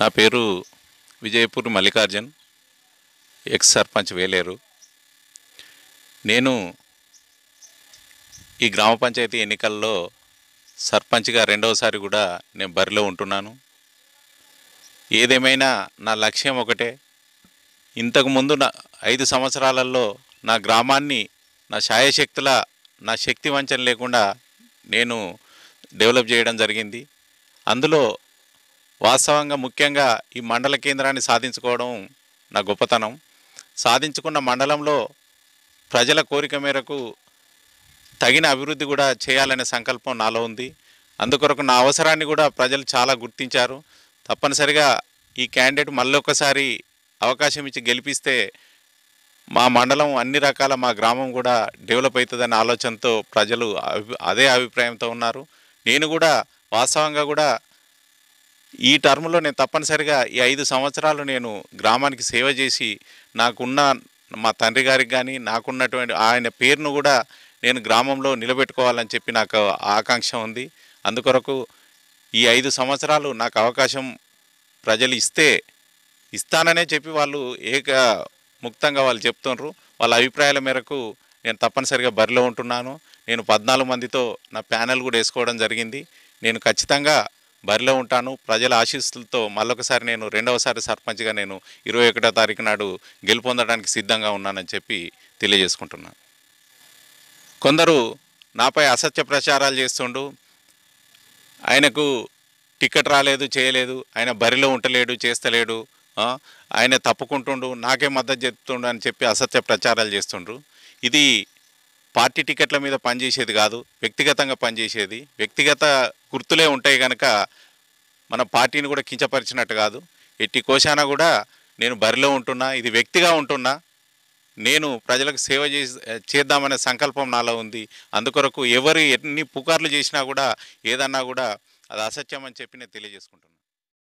నా పేరు విజయపూర్ మల్లికార్జున్ ఎక్స్ సర్పంచ్ వేలేరు. నేను ఈ గ్రామ పంచాయతీ ఎన్నికల్లో సర్పంచ్గా రెండవసారి కూడా నేను బరిలో ఉంటున్నాను. ఏదేమైనా నా లక్ష్యం ఒకటే ఇంతకుముందు నా ఐదు సంవత్సరాలలో నా గ్రామాన్ని నా శాయశక్తుల నా శక్తి వంచన లేకుండా నేను డెవలప్ చేయడం జరిగింది. అందులో వాస్తవంగా ముఖ్యంగా ఈ మండల కేంద్రాన్ని సాధించుకోవడం నా గొప్పతనం. సాధించుకున్న మండలంలో ప్రజల కోరిక మేరకు తగిన అభివృద్ధి కూడా చేయాలనే సంకల్పం నాలో ఉంది. అందుకొరకు నా అవసరాన్ని కూడా ప్రజలు చాలా గుర్తించారు. తప్పనిసరిగా ఈ క్యాండిడేట్ మళ్ళీ ఒకసారి అవకాశం ఇచ్చి గెలిపిస్తే మా మండలం అన్ని రకాల మా గ్రామం కూడా డెవలప్ అవుతుందనే ఆలోచనతో ప్రజలు అభి- అదే అభిప్రాయంతో ఉన్నారు. నేను కూడా వాస్తవంగా కూడా ఈ టర్మ్లో నేను తప్పనిసరిగా ఈ ఐదు సంవత్సరాలు నేను గ్రామానికి సేవ చేసి నాకున్న మా తండ్రి గారికి కానీ నాకున్నటువంటి ఆయన పేరును కూడా నేను గ్రామంలో నిలబెట్టుకోవాలని చెప్పి నాకు ఆకాంక్ష ఉంది. అందుకొరకు ఈ ఐదు సంవత్సరాలు నాకు అవకాశం ప్రజలు ఇస్తే ఇస్తాననే చెప్పి వాళ్ళు ఏక ముక్తంగా వాళ్ళు చెప్తున్నారు వాళ్ళ అభిప్రాయాల మేరకు నేను తప్పనిసరిగా బరిలో ఉంటున్నాను. నేను పద్నాలుగు మందితో నా ప్యానెల్ కూడా వేసుకోవడం జరిగింది. నేను ఖచ్చితంగా బరిలో ఉంటాను. ప్రజల ఆశీస్సులతో మళ్ళొకసారి నేను రెండవసారి సర్పంచ్గా నేను ఇరవై ఒకటో తారీఖు నాడు గెలుపొందడానికి సిద్ధంగా ఉన్నానని చెప్పి తెలియజేసుకుంటున్నాను కొందరు నాపై అసత్య ప్రచారాలు చేస్తుండు. ఆయనకు టికెట్ రాలేదు చేయలేదు. ఆయన బరిలో ఉంటలేడు చేస్తలేడు. ఆయన తప్పుకుంటుండు. నాకే మద్దతు చెప్తుండు అని చెప్పి అసత్య ప్రచారాలు చేస్తుండ్రు. ఇది పార్టీ టికెట్ల మీద పనిచేసేది కాదు వ్యక్తిగతంగా పనిచేసేది. వ్యక్తిగత గుర్తులే ఉంటాయి కనుక మన పార్టీని కూడా కించపరిచినట్టు కాదు. ఎట్టి కోశాన కూడా నేను బరిలో ఉంటున్నా ఇది వ్యక్తిగా ఉంటున్నా నేను ప్రజలకు సేవ చేసి చేద్దామనే సంకల్పం నాలో ఉంది. అందుకొరకు ఎవరు ఎన్ని పుకార్లు చేసినా కూడా ఏదన్నా కూడా అది అసత్యం అని చెప్పి నేను తెలియజేసుకుంటున్నాను